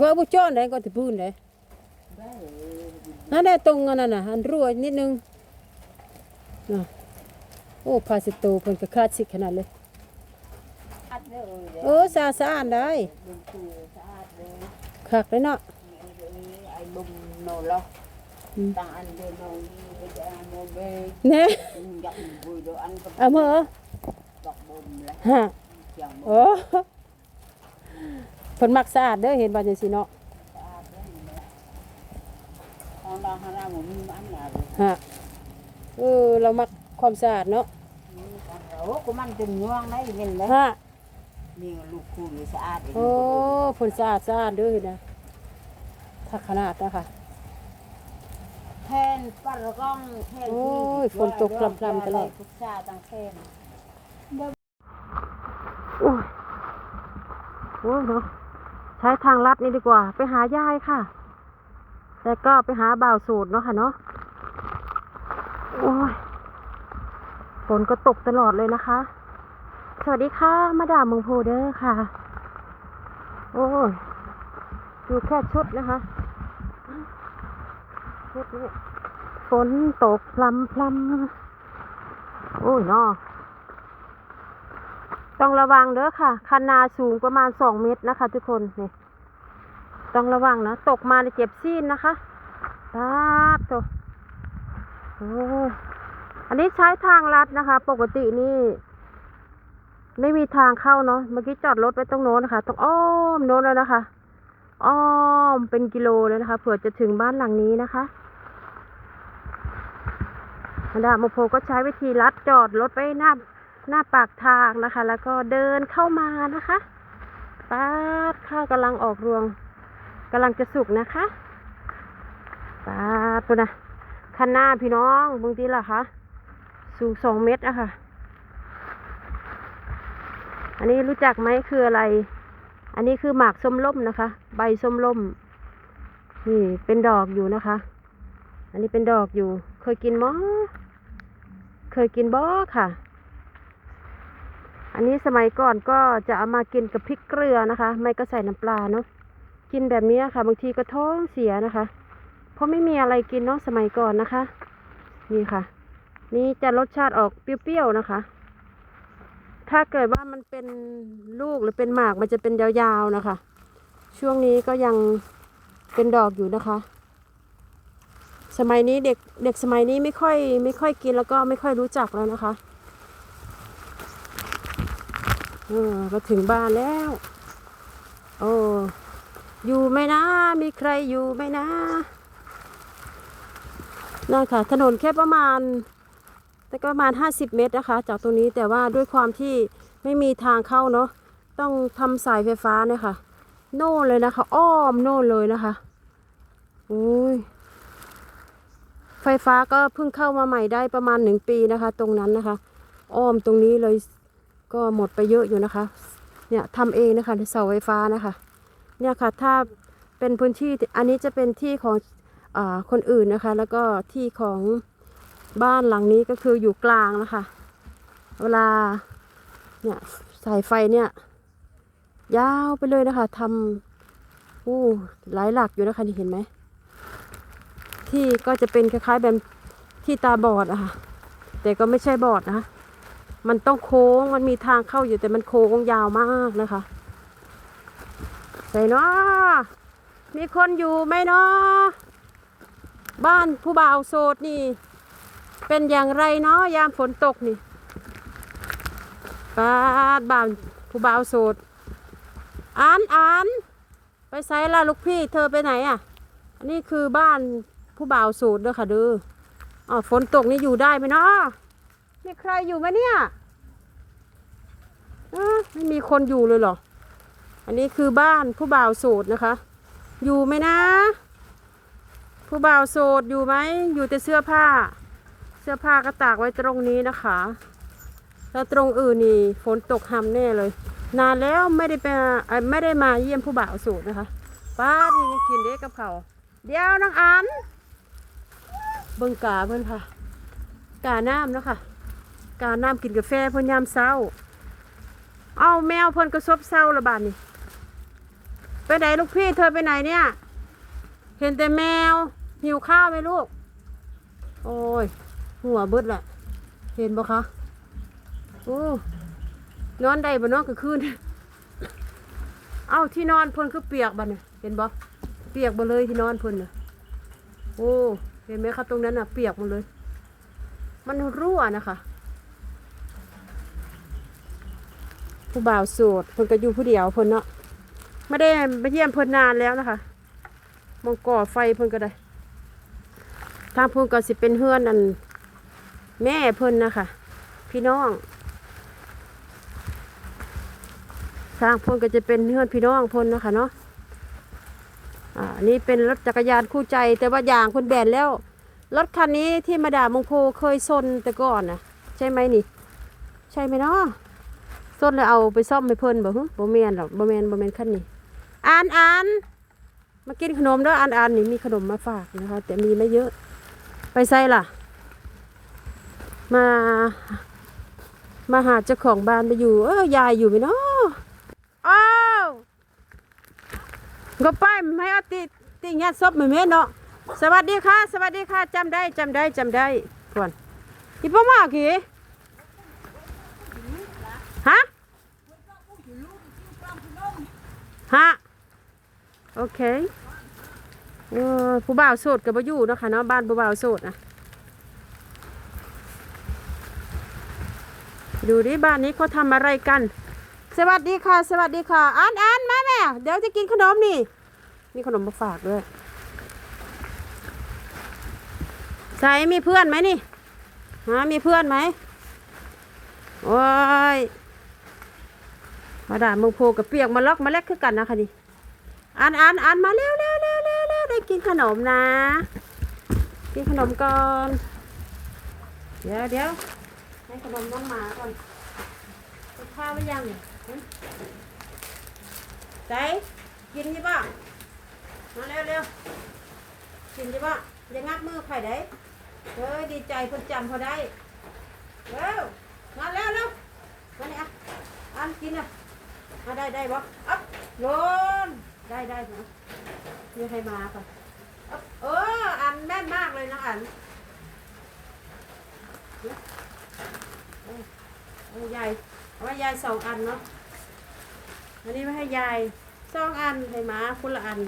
ก็บุจ้อนได้ก็จะพูนได้นั่นได้ตรงอันนั้นน่ะอันรั่วนิดนึงนะโอ้พาสโตเพิ่นก็คลาสสิกขนาดเลยอัดเออสะอาดสะอาดได้คักเลยเนาะไอ้บุมโนล็อกอืมต่าอันเดินโนดีไปจะอันโนเบแน่อยากบุยเดียวอันก็เอามาเหรอดอฮะโอ้ นมักสะอาดเด้อเห็นว่าจังซี่เนาะสะอาดเลยของเราฮาราหมูมีมันอะไรฮะเออเรามักความสะอาดเนาะโอ้ก็มันเป็นย่วงได้เห็นเลยฮะนี่ลูกคู่สะอาดโอ้เพิ่นสะอาดสะอาดเด้อเห็นนะถ้าขนาดนะคะแทนปลากล้องแทนโอ้ยฝนตกพรำๆตลอดพุทธาตังแทนโอ้ยโอ้ยเนาะ ใช้ทางลัดนี่ดีกว่า ไปหายายค่ะแล้วก็ไปหาบ่าวสูตรเนาะค่ะเนาะโอ้ยฝนก็ตกตลอดเลยนะคะ สวัสดีค่ะ มาดามเมงโพเดอร์ค่ะ โอ้ยดูแค่ชุดนะคะชุดนี้ฝนตกพลำพลำโอ้ยเนาะ ต้องระวังเด้อค่ะ คันนาสูงประมาณสองเมตรนะคะ ทุกคนนี่ต้องระวังนะ ตกมาในเจ็บซีนนะคะตาดโตโอ้อันนี้ใช้ทางลัดนะคะ ปกตินี่ ไม่มีทางเข้าเนาะ เมื่อกี้จอดรถไว้ตรงโน้นนะคะต้องอ้อมโน้นแล้วนะคะ อ้อมเป็นกิโลเลยนะคะ เผื่อจะถึงบ้านหลังนี้นะคะอันดาโมโพก็ใช้วิธีลัดจอดรถไว้หน้า หน้าปากทางนะคะ แล้วก็เดินเข้ามานะคะปาดข้าวกำลังออกรวงกำลังจะสุกนะคะปาดตัวนะคันหน้าพี่น้องบางทีล่ะคะสูงสองเมตรอะค่ะ อันนี้รู้จักไหมคืออะไร อันนี้คือหมากส้มล่มนะคะ ใบส้มล่ม นี่เป็นดอกอยู่นะคะ อันนี้เป็นดอกอยู่ เคยกินมั้เคยกินบ่ค่ะ อันนี้สมัยก่อนก็จะเอามากินกับพริกเกลือนะคะ ไม่ก็ใส่น้ำปลาเนาะกินแบบนี้ค่ะ บางทีก็ท้องเสียนะคะ เพราะไม่มีอะไรกินเนาะสมัยก่อนนะคะ นี่ค่ะ นี่จะรสชาติออกเปรี้ยวๆนะคะ ถ้าเกิดว่ามันเป็นลูกหรือเป็นหมากมันจะเป็นยาวๆนะคะ ช่วงนี้ก็ยังเป็นดอกอยู่นะคะ สมัยนี้เด็กเด็กสมัยนี้ไม่ค่อย ไม่ค่อยกินแล้วก็ไม่ค่อยรู้จักแล้วนะคะ เออก็ถึงบ้านแล้ว โอ้อยู่ไหมนะ มีใครอยู่ไหมนะนั่นค่ะถนนแค่ประมาณ แต่ก็ประมาณ 50 เมตรนะคะ จากตรงนี้แต่ว่าด้วยความที่ไม่มีทางเข้าเนาะต้องทำสายไฟฟ้าเนี่ยค่ะ โน่นเลยนะคะ อ้อมโน่นเลยนะคะอุ้ยไฟฟ้าก็เพิ่งเข้ามาใหม่ได้ประมาณหนึ่งปีนะคะ ตรงนั้นนะคะ อ้อมตรงนี้เลย ก็หมดไปเยอะอยู่นะคะ เนี่ยทำเองนะคะเสาไฟฟ้านะคะ เนี่ยค่ะถ้าเป็นพื้นที่อันนี้จะเป็นที่ของอคนอื่นนะคะ แล้วก็ที่ของบ้านหลังนี้ก็คืออยู่กลางนะคะ เวลาเนี่ยสายไฟเนี่ย ยาวไปเลยนะคะทำอู้หลายหลักอยู่นะคะนี่เห็นไหมที่ก็จะเป็นคล้ายๆแบบที่ตาบอดอะค่ะแต่ก็ไม่ใช่บอดนะะ มันต้องโค้งมันมีทางเข้าอยู่แต่มันโค้งยาวมากนะคะใส่เนาะมีคนอยู่ไหมเนาะบ้านผู้บ่าวโสดนี่ เป็นอย่างไรเนาะยามฝนตกนี่ป้าบ้านผู้บ่าวโสดอ่านอ่านไปไซล่ะลูกพี่เธอไปไหนอะอันนี้คือบ้านผู้บ่าวโสดเด้อค่ะเด้ออ๋อฝนตกนี่อยู่ได้ไหมเนาะมีใครอยู่ไหมเนี่ย ไม่มีคนอยู่เลยเหรอ อันนี้คือบ้านผู้บ่าวโสดนะคะ อยู่ไหมนะ ผู้บ่าวโสดอยู่ไหม อยู่แต่เสื้อผ้า เสื้อผ้าก็ตากไว้ตรงนี้นะคะ แล้วตรงอื่นนี่ฝนตกหำแน่เลย นานแล้วไม่ได้ไปไม่ได้มาเยี่ยมผู้บ่าวโสดนะคะป้านี่กินเด็กกับเขาเดี๋ยวน้องอันเบิ่งกาเพื่อนค่ะ กาน้ำเนาะค่ะ กาน้ำกินกาแฟเพิ่นยามเช้า เอาแมวเพิ่นก็ซบเศร้าละบาดนี่ไปไหนลูกพี่เธอไปไหนเนี่ย เห็นแต่แมว หิวข้าวไหมลูก โอ้ย หัวเบิดแหละ เห็นบ่คะโอ้นอนได้บ่นอนก็คืนเอ้าที่นอนเพิ่นคือเปียกบัดเนี่ยเห็นบ่เปียกบ่เลยที่นอนเพิ่นน่ะโอ้เห็นไหมคะตรงนั้นน่ะ เปียกหมดเลย มันรั่วนะคะ ผู้บ่าวโสดเพิ่นก็อยู่ผู้เดียวเพิ่นเนาะไม่ได้ไปเยี่ยมเพิ่นนานแล้วนะคะมองก่อไฟเพิ่นก็ได้ ทางเพิ่นก็สิเป็นเฮือนอันแม่เพิ่นนะคะพี่น้องทางเพิ่นก็จะเป็นเฮือนพี่น้องเพิ่นนะคะเนาะอ่านี่เป็นรถจักรยานคู่ใจ แต่ว่ายางเพิ่นแบนแล้วรถคันนี้ที่มาด่ามงโพเคยซนแต่ก่อนนะใช่ไหมนี่ ใช่ไหมเนาะ ซนแล้วเอาไปซ่อมให้เพิ่นบ่ฮึบ่แม่นหรอกบ่แม่นบ่แม่นคันนี้อ่านอ่านมากินขนมเด้ออ่านอ่านนี่มีขนมมาฝากนะคะ แต่มีไม่เยอะ ไปใส่ล่ะ มา มาหาเจ้าของบ้านไปอยู่ เออยายอยู่ไหมเนาะอ้าวก็ไปไม่เอาติติงยัดซบไม่แม่นเนาะสวัสดีค่ะ สวัสดีค่ะจำได้จำได้จำได้ทวนอีพ่อมากี่ฮะ ฮะโอเคเออผู้บ่าวโสดกับบ่อยู่เนาะค่ะเนาะบ้านผู้บ่าวโสดนะดูดิบ้านนี้เขาทำอะไรกัน สวัสดีค่ะ สวัสดีค่ะอ่านอ่านมาแม่เดี๋ยวจะกินขนมนี่ มีขนมมาฝากด้วย ใส่มีเพื่อนไหมนี่ฮะมีเพื่อนไหมโอ้ย มาด่ามึงโพกับเปียกมาล็อกมาแลกคือกันนะคะนี่อ่านอ่านอ่านมาเร็วเร็วเร็วเร็วเร็วได้กินขนมนะ กินขนมก่อน เดี๋ยวเดี๋ยวให้ขนมน้องหมาก่อนข้าวหรือยังเนี่ยหึใจกินใช่ปะมาเร็วเร็วกินใช่ปะอย่างับมือใครได้เฮ้ยดีใจเพิ่นจำเขาได้เร็วมาแล้วเร็วมาเนี่ยอันกินอะ มาได้ได้บ่อัพโยนได้ได้เนาะนี่ให้มาค่ะอัพเอออันแม่นมากเลยนะอันเนี่ยเอายายเอาไว้ยายสองอันเนาะอันนี้ไว้ให้ยายสองอันให้หมาคนละอัน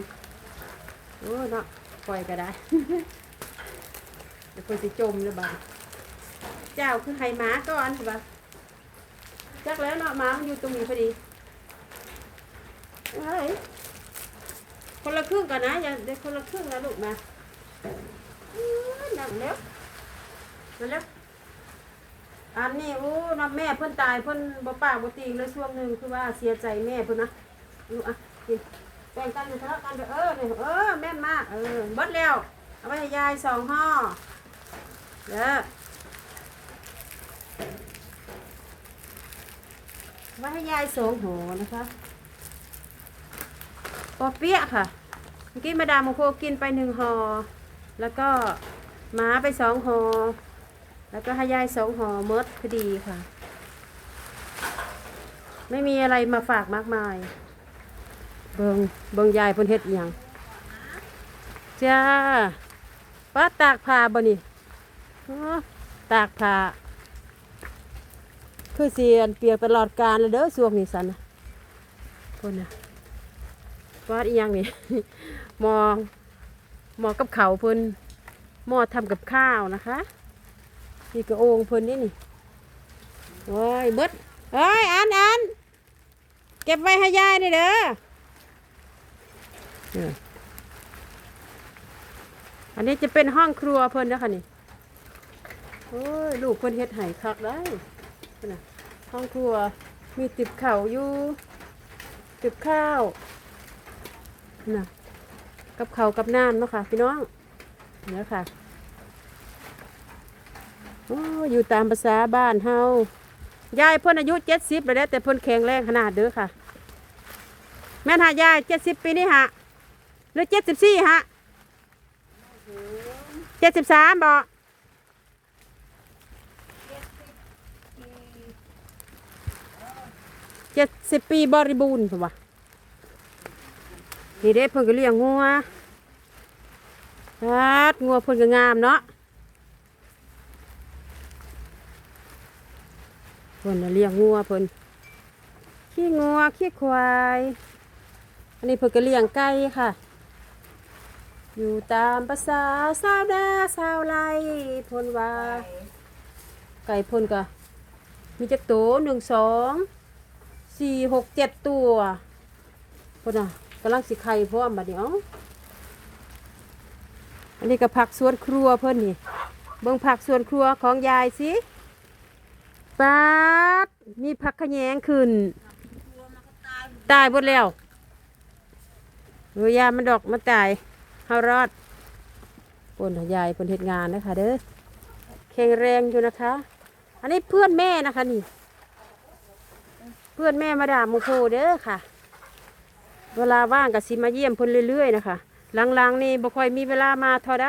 โอ้เนาะปล่อยก็ได้เดี๋ยวคนสิจมเลยบ้างเจ้าคือไข่ม้าก่อนใช่ปะจักแล้วเนาะม้ามันอยู่ตรงนี้พอดี เฮ้คนละครึ่งกันนะอย่าเดี๋ยวคนละครึ่งนะลูกมาอื้อนั่งเร็วมาเร็วอันนี้โอ้น้ำแม่เพิ่นตายเพิ่นบ่ปากบ่ตีเลยช่วงหนึ่งคือว่าเสียใจแม่เพิ่นนะลูกอะกินแบ่งกันอยู่ทะเลาะกันเอเออเนี่ยเออแม่นมากเออเบิดแล้วเอาไปให้ยายสองห่อเด้อไว้ให้ยายสองหัวนะคะ ปอเปี๊ยะค่ะ เมื่อกี้มาดามโมโคกินไปหนึ่งห่อแล้วก็หมาไปสองห่อแล้วก็ให้ยายสองห่อมดพอดีค่ะ ไม่มีอะไรมาฝากมากมาย เบิงเบิงยายเพิ่นเฮ็ดอหย่างจ้าป้าตากผ้าบ่นี่อ๋อตากผ้าคือเสียนเปียกตลอดกาลเลยเด้อช่วงนี้สันนะคนน่ะ วาดอีหยังนี่มอมอกับเขาเพิ่นหมอทำกับข้าวนะคะนี่กระโองเพิ่นนี่นี่โอ้ยเบิดเอ้ยอันอันเก็บไว้ให้ยายนี่เด้ออันนี้จะเป็นห้องครัวเพิ่นนะคะนี่โอ้ยลูกเพิ่นเฮ็ดไห้คักได้นะห้องครัวมีติบข้าอยู่ติบข้าว นะกับเขากับน้ำเนาะค่ะ พี่น้องเนี่ยค่ะโอ้ยอยู่ตามภาษาบ้านเฮายายเพิ่นอายุเจ็ดสิบแล้วแต่เพิ่นแข็งแรงขนาดเด้อค่ะ แม่นหายายเจ็ดสิบปีนี่ฮะหรือเจ็ดสิบสี่ฮะเจ็ดสิบสามบอกเจ็ดสิบปีบริบูรณ์ผมว่า นี่เด้เพิ่นก็เลี้ยงงัวฮัดงัวเพิ่นก็งามเนาะเพิ่นเลี้ยงงัวเพิ่นขี้งัวขี้ควาย อันนี้เพิ่นก็เลี้ยงไก่ค่ะ อยู่ตามภาษาสาวนาสาวไร่เพิ่นว่า ไก่เพ่นก็มีจักโตหนึ่งสองสี่หกเจ็ดตัวเพ่นอะ กำลังสิไข่พร้อมบัดนี้เอ้าอันนี้ก็ผักสวนครัวเพิ่อนนี่เบิ่งผักสวนครัวของยายสิปาดมีผักขแยงขึ้น ตายหมดแล้วเออยามันดอกมันตายเฮารอดปนยายปนเฮ็ดงานนะคะเด้อแข็งแรงอยู่นะคะ อันนี้เพื่อนแม่นะคะนี่ เพื่อนแม่มาดามโมโคเด้อค่ะ เวลาว่างกับสิมาเยี่ยมเพิ่นเรื่อยๆนะคะหลังๆนี่บ่ค่อยมีเวลามาเท่าใด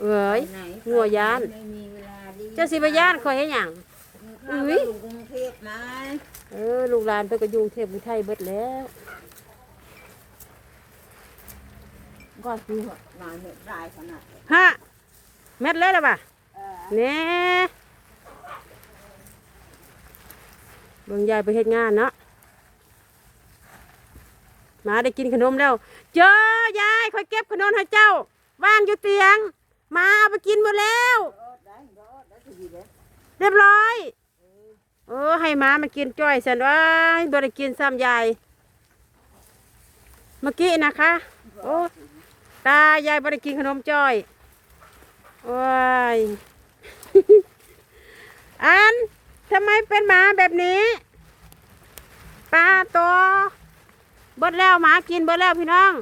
เอ้ยไหนงัวยานไม่มีเวลาดีเจ้าสิบย่านคอยให้หยังข้าวอุ๊ยอยู่กรุงเทพไหมเออลูกหลานเพิ่นก็อยุงเทพอุทัยเบิดแล้วก็คือหนาเนี่ยได้ขนาดนี้ฮะแม็ดเลยล่ะบ่ะเออแหน่เบิ่งยายไปเฮ็ดงานเนาะ มาได้กินขนมแล้ว เจอยายคอยเก็บขนมให้เจ้าว่างอยู่เตียง มาเอาไปกินหมดแล้ว เรียบร้อยเออให้หมามากินจ้อยสันว่าบริกินซ้ำยายเมื่อกี้นะคะโอ้ตายายบริกินขนมจ้อยว้ายอันทำไมเป็นหมาแบบนี้ปลาตัว เบดแล้วหมากินเบดแล้วพี่น้อง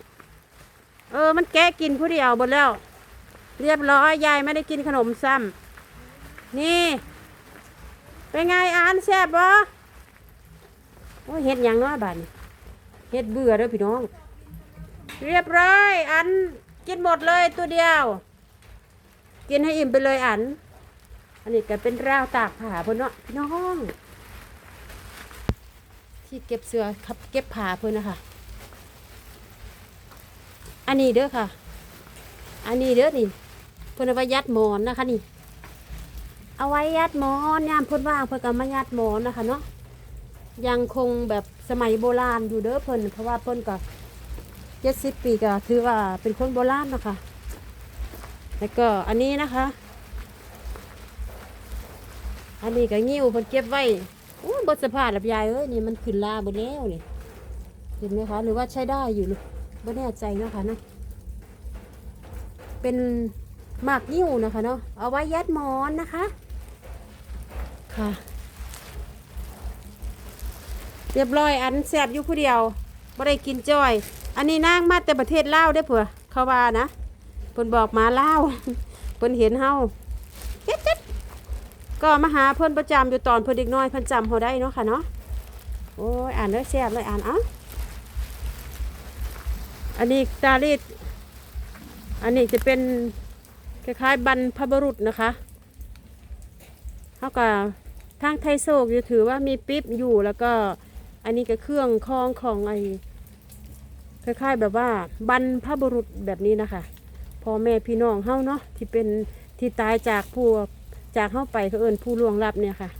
เออ มันแกะกินผู้เดียวเบดแล้ว เรียบร้อยยายไม่ได้กินขนมซ้ำนี่ เป็นไงอ่านแซ่บบ่โอ้เฮ็ดยังเนาะบาดนี้เฮ็ดเบื่อเด้อพี่น้อง เรียบร้อยอันกินหมดเลยตัวเดียว กินให้อิ่มไปเลยอัน อันนี้ก็เป็นราวตากผ้าพ่นเนาะพี่น้อง ที่เก็บเสื้อครับเก็บผ้าเพิ่อนนะคะ อันนี้เด้อค่ะ อันนี้เด้อนี่เพิ่อนเอายัดหมอนนะคะนี่ เอาไว้ยัดหมอนยามเพิ่อนว่างเพิ่อนก็มายัดหมอนนะคะเนาะยังคงแบบสมัยโบราณอยู่เด้อเพิ่นเพราะว่าเพิ่นก็เจ็ดสิบปีก็ถือว่าเป็นคนโบราณนะคะแล้วก็อันนี้นะคะ อันนี้ก็งิ้วเพิ่นเก็บไว้ อ้บทสภาพแบบยายเอ้ยนี่มันขึ้นลาบนแล้วนี่เห็นไหมคะ หรือว่าใช้ได้อยู่หรือบ่แน่ใจเนาะค่ะเนาะเป็นหมากนิ้วนะคะเนาะเอาไว้ยัดหมอนนะคะค่ะ เรียบร้อยอันแสบอยู่ผู้เดียวบ่ได้กินจ้อย อันนี้นางมาแต่ประเทศลาวได้เผื่อเขาว่านะเพิ่นบอกมาลาวเพิ่นเห็นเฮา ก็มาหาเพิ่อนประจำอยู่ตอนเพิ่นเด็กน้อยเพิ่อนจำเฮาได้เนาะค่ะเนาะโอ้ยอ่านเลยแซ่บเลยอ่านอ้าอันนี้ตาลีดอันนี้จะเป็นคล้ายๆบรรพบุรุษนะคะเขาก็ทางไทยโศกอยู่ถือว่ามีปิ๊บอยู่แล้วก็อันนี้ก็เครื่องคล้องของไอ้คล้ายๆแบบว่าบรรพบุรุษแบบนี้นะคะพ่อแม่พี่น้องเฮาเนาะที่เป็นที่ตายจากผู้ จากเฮาไปเขาเอินผู้ล่วงลับเนี่ยค่ะ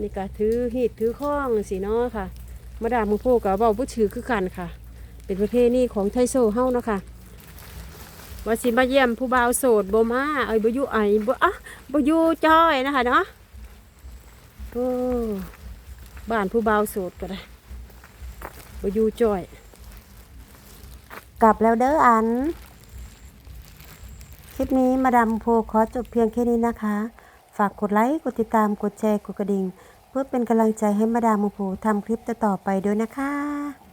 นี่ก็ถือหีดถือข้องสีนาะค่ะมาดามมือโพกับเบาผู้ถือคือกันค่ะ เป็นประเพณีของไทยโซเฮาเนาะค่ะว่าสิมาเยี่ยมผู้บ่าวโสดโบมาเอ้ยบ่อยู่ไอบ่อะบ่อยู่จ้อยนะคะเนาะโอ้บ้านผู้บ่าวโสดก็ได้บ่อยู่จ้อย กลับแล้วเด้ออัน คลิปนี้มาดามโพขอจบเพียงแค่นี้นะคะ ฝากกดไลค์ กดติดตาม กดแชร์ กดกระดิ่ง เพื่อเป็นกำลังใจให้มาดามโพทำคลิปต่อๆไปด้วยนะคะ